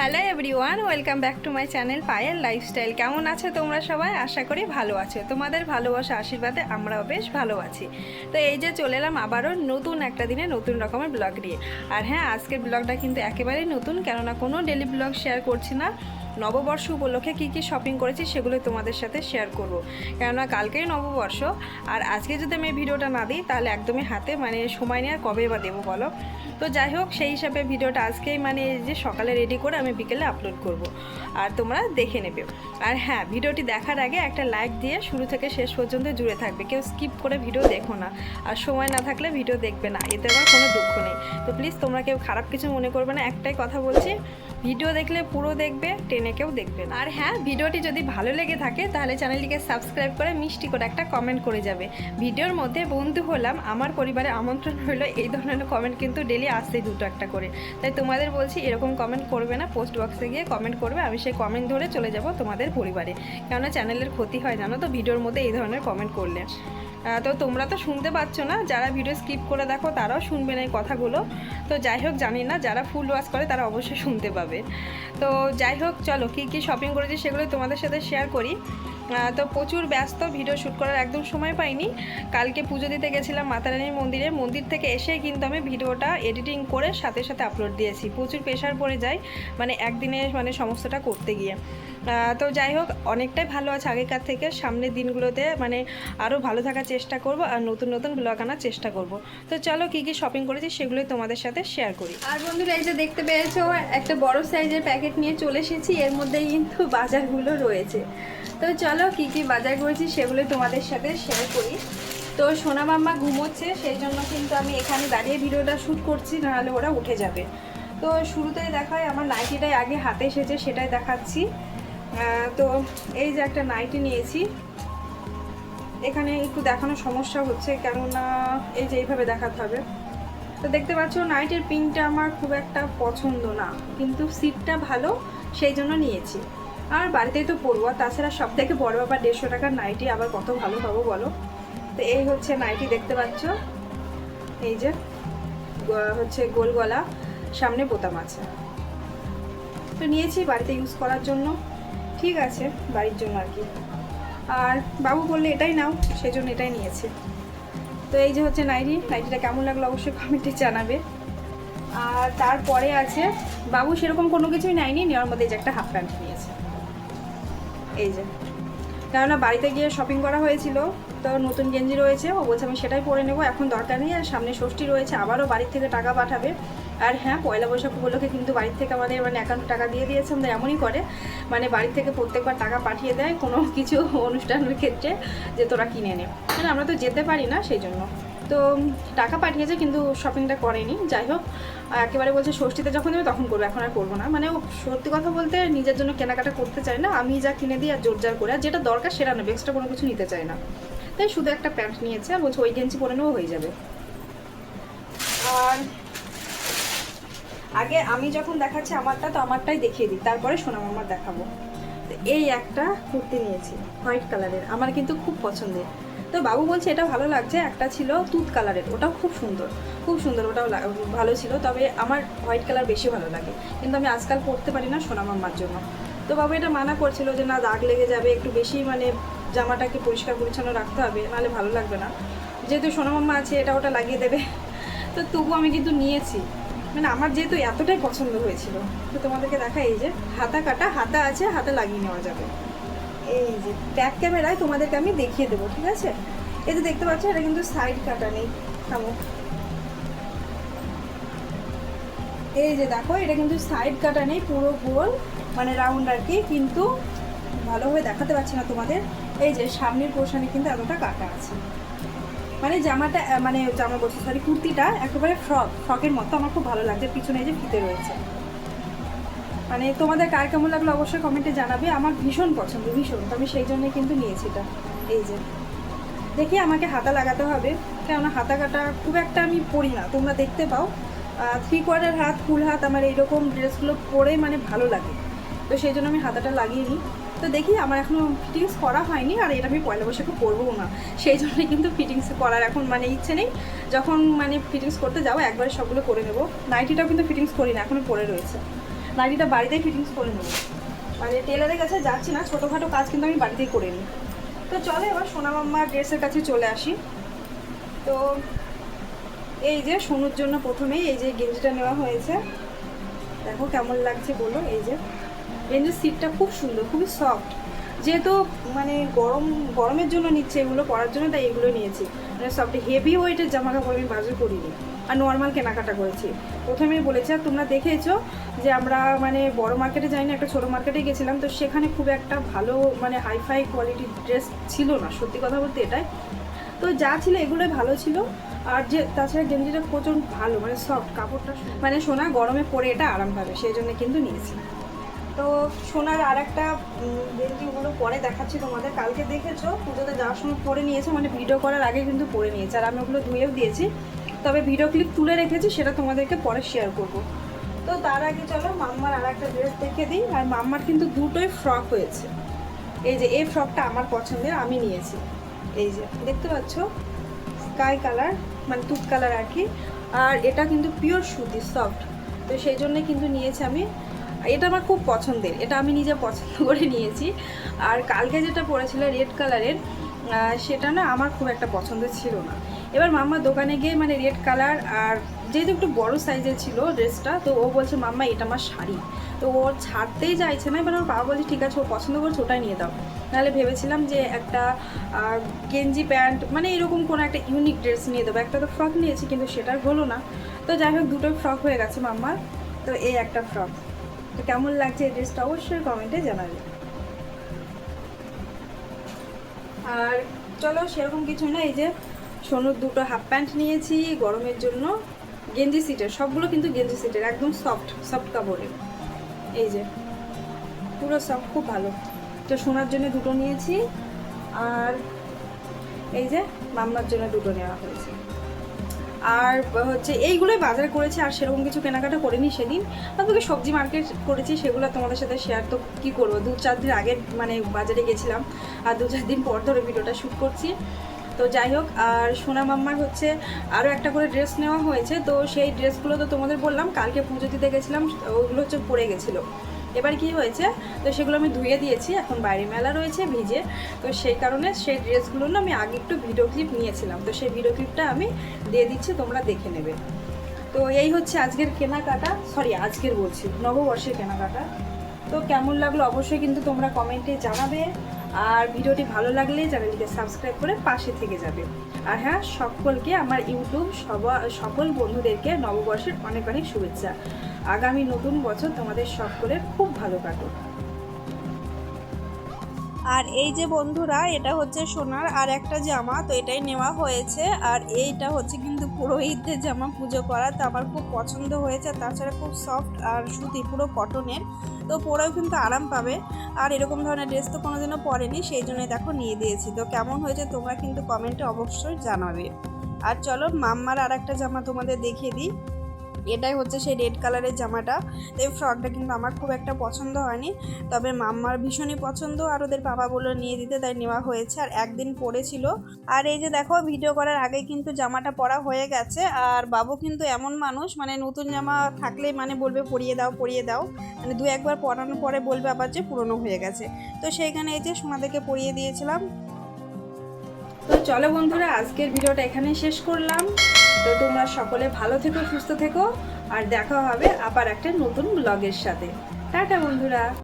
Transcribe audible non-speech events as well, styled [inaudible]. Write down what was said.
Hello everyone, welcome back to my channel Payel lifestyle. কেমন আছে তোমরা সবাই? আশা করি ভালো আছো। তোমাদের ভালোবাসা, আশীর্বাদে আমরাও বেশ ভালো আছি। তো এই যে চলে এলাম আবারও নতুন একটা দিনে নতুন রকমের ব্লগ নিয়ে। আর হ্যাঁ আজকের ব্লগটা কিন্তু একেবারেই নতুন, কেননা কোনো ডেলি ব্লগ শেয়ার করছি না। নববর্ষ উপলক্ষে কী কী শপিং করেছি সেগুলো তোমাদের সাথে শেয়ার করব। কেননা কালকেই নববর্ষ, আর আজকে যদি আমি ভিডিওটা না দিই, তাহলে একদমই হাতে মানে সময় নিয়ে আর কবে বা দেবো বলো? তো যাই হোক, সেই হিসাবে ভিডিওটা আজকেই মানে এই যে সকালে রেডি করে আমি বিকেলে আপলোড করব। আর তোমরা দেখে নেবে। আর হ্যাঁ ভিডিওটি দেখার আগে একটা লাইক দিয়ে শুরু থেকে শেষ পর্যন্ত জুড়ে থাকবে। কেউ স্কিপ করে ভিডিও দেখো না। আর সময় না থাকলে ভিডিও দেখবে না। এতে আমার কোনো দুঃখ নেই। তো প্লিজ তোমরা কেউ খারাপ কিছু মনে করবে না। একটাই কথা বলছি, ভিডিও দেখলে পুরো দেখবে, টেনে কেউ দেখবে না। আর হ্যাঁ ভিডিওটি যদি ভালো লেগে থাকে, তাহলে চ্যানেলটিকে সাবস্ক্রাইব করে মিষ্টি করে একটা কমেন্ট করে যাবে। ভিডিওর মধ্যে বন্ধু হলাম। আমার পরিবারে আমন্ত্রণ হলো এই ধরনের কমেন্ট কিন্তু ডেলি আসতেই দুটো একটা করে। তাই তোমাদের বলছি, এরকম কমেন্ট করবে না পোস্ট বক্সে গিয়ে কমেন্ট করবে, আমি সেই কমেন্ট ধরে চলে যাব তোমাদের পরিবারে। কেননা চ্যানেলের ক্ষতি হয়, জানো তো, ভিডিওর মধ্যে এই ধরনের কমেন্ট করলে। তো তোমরা তো শুনতে পাচ্ছ না, যারা ভিডিও স্কিপ করে দেখো, তারাও শুনবে না এই কথাগুলো। তো যাই হোক, জানি না, যারা ফুল ওয়াশ করে, তারা অবশ্যই শুনতে পাবে। তো যাই হোক, চলো, কী কী শপিং করেছি সেগুলো তোমাদের সাথে শেয়ার করি। তো প্রচুর ব্যস্ত, ভিডিও শ্যুট করার একদম সময় পাইনি। কালকে পুজো দিতে গেছিলাম মাতারানীর মন্দিরে। মন্দির থেকে এসে কিন্তু আমি ভিডিওটা এডিটিং করে সাথে সাথে আপলোড দিয়েছি। প্রচুর প্রেশার পড়ে যায় মানে একদিনে মানে সমস্তটা করতে গিয়ে। তো যাই হোক, অনেকটাই ভালো আছে আগেকার থেকে। সামনের দিনগুলোতে মানে আরও ভালো থাকার চেষ্টা করব আর নতুন নতুন ব্লগ আনার চেষ্টা করব। তো চলো, কী কী শপিং করেছি সেগুলোই তোমাদের সাথে শেয়ার করি। আর বন্ধুরা, এই যে দেখতে পেয়েছ, একটা বড় সাইজের প্যাকেট নিয়ে চলে এসেছি। এর মধ্যেই কিন্তু বাজারগুলো রয়েছে। তো চলো কী কী বাজার করেছি সেগুলো তোমাদের সাথে শেয়ার করি। তো সোনা মাম্মা ঘুমোচ্ছে, সেই জন্য কিন্তু আমি এখানে দাঁড়িয়ে ভিডিওটা শ্যুট করছি, নাহলে ওরা উঠে যাবে। তো শুরুতেই দেখায় আমার নাইটিটাই আগে হাতে এসেছে, সেটাই দেখাচ্ছি। তো এই যে একটা নাইটি নিয়েছি। এখানে একটু দেখানোর সমস্যা হচ্ছে, কেননা এই যে এইভাবে দেখাতে হবে। তো দেখতে পাচ্ছ, নাইটের পিনটা আমার খুব একটা পছন্দ না, কিন্তু সিটটা ভালো, সেই জন্য নিয়েছি। আর বাড়িতেই তো আর তাছাড়া সব থেকে বড় ব্যাপার দেড়শো টাকার নাইটি, আবার কত ভালো পাবো বলো? তো এই হচ্ছে নাইটি দেখতে পাচ্ছ। এই যে হচ্ছে গোল গলা, সামনে বোতাম আছে। তো নিয়েছি বাড়িতে ইউজ করার জন্য। ঠিক আছে, বাড়ির জন্য আর কি। আর বাবু বললে এটাই নাও সেই জন্য এটাই নিয়েছে। তো এই যে হচ্ছে নাইটি, নাইটিটা কেমন লাগল অবশ্যই কমেন্টে জানাবে। আর তারপরে আছে, বাবু সেরকম কোনো কিছুই নেয়নি, নেওয়ার মধ্যে যে একটা হাফ প্যান্ট এই যে। কেননা বাড়িতে গিয়ে শপিং করা হয়েছিল, তো নতুন গেঞ্জি রয়েছে, ও বলছে আমি সেটাই পরে নেব, এখন দরকার নেই, আর সামনে ষষ্ঠী রয়েছে, আবারও বাড়ির থেকে টাকা পাঠাবে। আর হ্যাঁ পয়লা বৈশাখ উপলক্ষে কিন্তু বাড়ির থেকে আমাদের মানে অ্যাকাউন্ট টাকা দিয়ে দিয়েছে আমাদের এমনই করে। মানে বাড়ি থেকে প্রত্যেকবার টাকা পাঠিয়ে দেয় কোনো কিছু [laughs] অনুষ্ঠানের ক্ষেত্রে যে তোরা কিনে নে। মানে আমরা তো যেতে পারি না, সেই জন্য। তো টাকা পাঠিয়েছে কিন্তু শপিংটা করেনি। যাই হোক, একেবারে বলছে ষষ্ঠীতে যখন দেবে তখন করব, এখন আর করব না। মানে ও সত্যি কথা বলতে নিজের জন্য কেনাকাটা করতে চায় না। আমি যা কিনে দিই আর জোর জোরজার করে, আর যেটা দরকার সেটা নেবে এক্সট্রা কোনো কিছু নিতে চায় না। তাই শুধু একটা প্যান্ট নিয়েছে আর বলছে ওই গেঞ্জি পরে নেব, হয়ে যাবে। আর আগে আমি যখন দেখাচ্ছি আমারটা, তো আমারটাই দেখিয়ে দিই। তারপরে সোনাম আমার দেখাবো। এই একটা কুর্তি নিয়েছি, হোয়াইট কালারের। আমার কিন্তু খুব পছন্দের। তো বাবু বলছে, এটা ভালো লাগছে। একটা ছিল তুত কালারের। ওটাও খুব সুন্দর। খুব সুন্দর। ওটাও ভালো ছিল। তবে আমার হোয়াইট কালার বেশি ভালো লাগে। কিন্তু আমি আজকাল পরতে পারি না সোনাম আম্মার জন্য। তো বাবু এটা মানা করছিল যে, না, দাগ লেগে যাবে। একটু বেশি মানে জামাটাকে পরিষ্কার পরিচ্ছন্ন রাখতে হবে। নাহলে ভালো লাগবে না। যেহেতু সোনাম আম্মা আছে, এটা ওটা লাগিয়ে দেবে। তো তবু আমি কিন্তু নিয়েছি। মানে আমার যেহেতু এতটাই পছন্দ হয়েছিল, তো তোমাদেরকে দেখা এই যে, হাতা কাটা, হাতা আছে, হাতে লাগিয়ে নেওয়া যাবে। এই যে ব্যাক ক্যামেরায় তোমাদেরকে আমি দেখিয়ে দেবো, ঠিক আছে? যে দেখতে পাচ্ছ, এটা কিন্তু সাইড কাটা নেই। থামো। এই যে দেখো, এটা কিন্তু সাইড কাটা নেই, পুরো গোল মানে রাউন্ড আর কি, কিন্তু ভালোভাবে দেখাতে পারছি না তোমাদের। এই যে সামনের পোর্শনে কিন্তু এতটা কাটা আছে। মানে জামাটা মানে জামা বলছি সরি কুর্তিটা একেবারে ফ্রক ফ্রকের মতো, আমার খুব ভালো লাগছে, পিছনে যে ফিতে রয়েছে। মানে তোমাদের কার কেমন লাগল অবশ্যই কমেন্টে জানাবে। আমার ভীষণ পছন্দ, ভীষণ। তো আমি সেই জন্য কিন্তু নিয়েছি এটা। এই যে। দেখি আমাকে হাতা লাগাতে হবে। কেননা হাতা কাটা খুব একটা আমি পরি না। তোমরা দেখতে পাও। থ্রি কোয়ার্টার হাত ফুল হাত আমার এইরকম ড্রেসগুলো পরে মানে ভালো লাগে। তো সেই জন্য আমি হাতাটা লাগিয়ে নিই। তো দেখি আমার এখনও ফিটিংস করা হয়নি আর এটা আমি পয়লা বৈশাখে করবও না। সেই জন্যই কিন্তু ফিটিংস করার এখন মানে ইচ্ছে নেই। যখন মানে ফিটিংস করতে যাব, একবারে সবগুলো করে নেব। নাইটিটাও কিন্তু ফিটিংস করি না এখনও পরে রয়েছে। নাইটিটা বাড়িতেই ফিটিংস করে নেব। মানে টেলারের কাছে যাচ্ছি না, ছোটোখাটো কাজ কিন্তু আমি বাড়িতেই করে নিই। তো চলে এবার সোনা মাম্মা ড্রেসের কাছে চলে আসি। তো এই যে সোনুর জন্য প্রথমেই এই যে গেঞ্জিটা নেওয়া হয়েছে। দেখো কেমন লাগছে বলো, এই যে। গেঞ্জির সিটটা খুব সুন্দর, খুবই সফট যেহেতু মানে গরম, গরমের জন্য নিচ্ছে, এগুলো পরার জন্য তাই এগুলো নিয়েছি। মানে সবটা হেভি ওয়েটের জামা কাপড় আমি বাজার করিনি। আর নর্মাল কেনাকাটা করেছি। প্রথমেই বলেছি, আর তোমরা দেখেছ যে আমরা মানে বড় মার্কেটে যাইনি, একটা ছোটো মার্কেটে গেছিলাম, তো সেখানে খুব একটা ভালো মানে হাইফাই কোয়ালিটির ড্রেস ছিল না, সত্যি কথা বলতে এটাই। তো যা ছিল এগুলোই ভালো ছিল। আর যে, তাছাড়া গেঞ্জিটা প্রচণ্ড ভালো মানে সফট কাপড়টা মানে সোনা গরমে পরে এটা আরাম পাবে, সেই জন্য কিন্তু নিয়েছি। তো সোনার আর একটা গেঞ্জি ওগুলো পরে দেখাচ্ছি তোমাদের। কালকে দেখেছ, পুজোতে যাওয়ার সময় পরে নিয়েছে মানে ভিডিও করার আগে কিন্তু পরে নিয়েছে। আর আমি ওগুলো ধুয়েও দিয়েছি, তবে ভিডিও ক্লিপ তুলে রেখেছি, সেটা তোমাদেরকে পরে শেয়ার করব। তো তার আগে চলো, মাম্মার আর একটা ড্রেস দেখে দিই। আর মাম্মার কিন্তু দুটোই ফ্রক হয়েছে। এই যে, এই ফ্রকটা আমার পছন্দের, আমি নিয়েছি। এই যে, দেখতে পাচ্ছ? স্কাই কালার মানে তুত কালার আর কি। আর এটা কিন্তু পিওর সুতি সফট তো সেই জন্য কিন্তু নিয়েছি আমি। এটা আমার খুব পছন্দের, এটা আমি নিজে পছন্দ করে নিয়েছি। আর কালকে যেটা পরেছিল রেড কালারের সেটা না আমার খুব একটা পছন্দ ছিল না। এবার মাম্মা দোকানে গিয়ে মানে রেড কালার আর যেহেতু একটু বড় সাইজের ছিল ড্রেসটা, তো ও বলছে, মাম্মা, এটা আমার শাড়ি। তো ও ছাড়তেই চাইছে না, এবার ওর বাবা বলছে, ঠিক আছে, ও পছন্দ করছে, ওটাই নিয়ে দাও। নাহলে ভেবেছিলাম যে একটা গেঞ্জি প্যান্ট মানে এরকম কোনো একটা ইউনিক ড্রেস নিয়ে দেবো। একটা তো ফ্রক নিয়েছি, কিন্তু সেটা হলো না। তো যাই হোক, দুটো ফ্রক হয়ে গেছে মাম্মার। তো এই একটা ফ্রক। তো কেমন লাগছে এই ড্রেসটা অবশ্যই কমেন্টে জানাবে। আর চলো সেরকম কিছু না, এই যে সোনুর দুটো হাফ প্যান্ট নিয়েছি গরমের জন্য। গেঞ্জি সিটের সবগুলো কিন্তু গেঞ্জি সিটের একদম সফট সফট কাপড়ের এই যে, পুরো সফট খুব ভালো। তো সোনার জন্য দুটো নিয়েছি, আর এই যে মাম্মার জন্য দুটো নেওয়া হয়েছে। আর হচ্ছে এইগুলোই বাজার করেছি, আর সেরকম কিছু কেনাকাটা করিনি সেদিন। তারপরে সবজি মার্কেট করেছি, সেগুলো তোমাদের সাথে শেয়ার তো কী করব? দু চার দিন আগে মানে বাজারে গেছিলাম, আর দু চার দিন পর ধরে ভিডিওটা শ্যুট করছি। তো যাই হোক, আর সোনা মাম্মার হচ্ছে আরও একটা করে ড্রেস নেওয়া হয়েছে, তো সেই ড্রেসগুলো তো তোমাদের বললাম, কালকে পুজো দিতে গেছিলাম ওগুলো হচ্ছে পরে গেছিল। এবার কি হয়েছে? তো সেগুলো আমি ধুয়ে দিয়েছি, এখন বাইরে মেলা রয়েছে ভিজে। তো সেই কারণে সেই ড্রেসগুলো না আমি আগে একটু ভিডিও ক্লিপ নিয়েছিলাম। তো সেই ভিডিও ক্লিপটা আমি দিয়ে দিচ্ছি, তোমরা দেখে নেবে। তো এই হচ্ছে আজকের কেনাকাটা। সরি আজকের বলছি, নববর্ষের কেনাকাটা। তো কেমন লাগল অবশ্যই কিন্তু তোমরা কমেন্টে জানাবে। আর ভিডিওটি ভালো লাগলে চ্যানেলটিকে সাবস্ক্রাইব করে পাশে থেকে যাবে। আর হ্যাঁ সকলকে আমার ইউটিউব সকল বন্ধুদেরকে নববর্ষের অনেক অনেক শুভেচ্ছা। আগামী নতুন বছর তোমাদের সকলের খুব ভালো কাটুক। আর এই যে বন্ধুরা, এটা হচ্ছে সোনার আর একটা জামা, তো এটাই নেওয়া হয়েছে। আর এইটা হচ্ছে কিন্তু পুরোহিতদের জামা পুজো করা তো আমার খুব পছন্দ হয়েছে। তাছাড়া খুব সফট আর সুতি, পুরো কটনের তো পরেও কিন্তু আরাম পাবে। আর এরকম ধরনের ড্রেস তো কোনোদিনও পরেনি, সেই জন্য দেখো নিয়ে দিয়েছি। তো কেমন হয়েছে তোমরা কিন্তু কমেন্টে অবশ্যই জানাবে। আর চলো, মাম্মার আর একটা জামা তোমাদের দেখিয়ে দিই। এটাই হচ্ছে সেই রেড কালারের জামাটা। তো এই ফ্রকটা কিন্তু আমার খুব একটা পছন্দ হয়নি। তবে মাম্মার ভীষণই পছন্দ আর ওদের বাবা বলল নিয়ে দিতে তাই নেওয়া হয়েছে আর একদিন পরেছিল আর এই যে দেখো ভিডিও করার আগে কিন্তু জামাটা পরা হয়ে গেছে আর বাবু কিন্তু এমন মানুষ মানে নতুন জামা থাকলেই মানে বলবে পরিয়ে দাও পরিয়ে দাও। মানে দু একবার পরানোর পরে বলবে আবার যে পুরনো হয়ে গেছে। তো সেইখানে এই যে সোনাদেরকে পরিয়ে দিয়েছিলাম। তো চলো বন্ধুরা, আজকের ভিডিওটা এখানেই শেষ করলাম। তো তোমরা সকলে ভালো থেকো, সুস্থ থেকো, আর দেখা হবে আবার একটা নতুন ব্লগের সাথে। টাটা বন্ধুরা।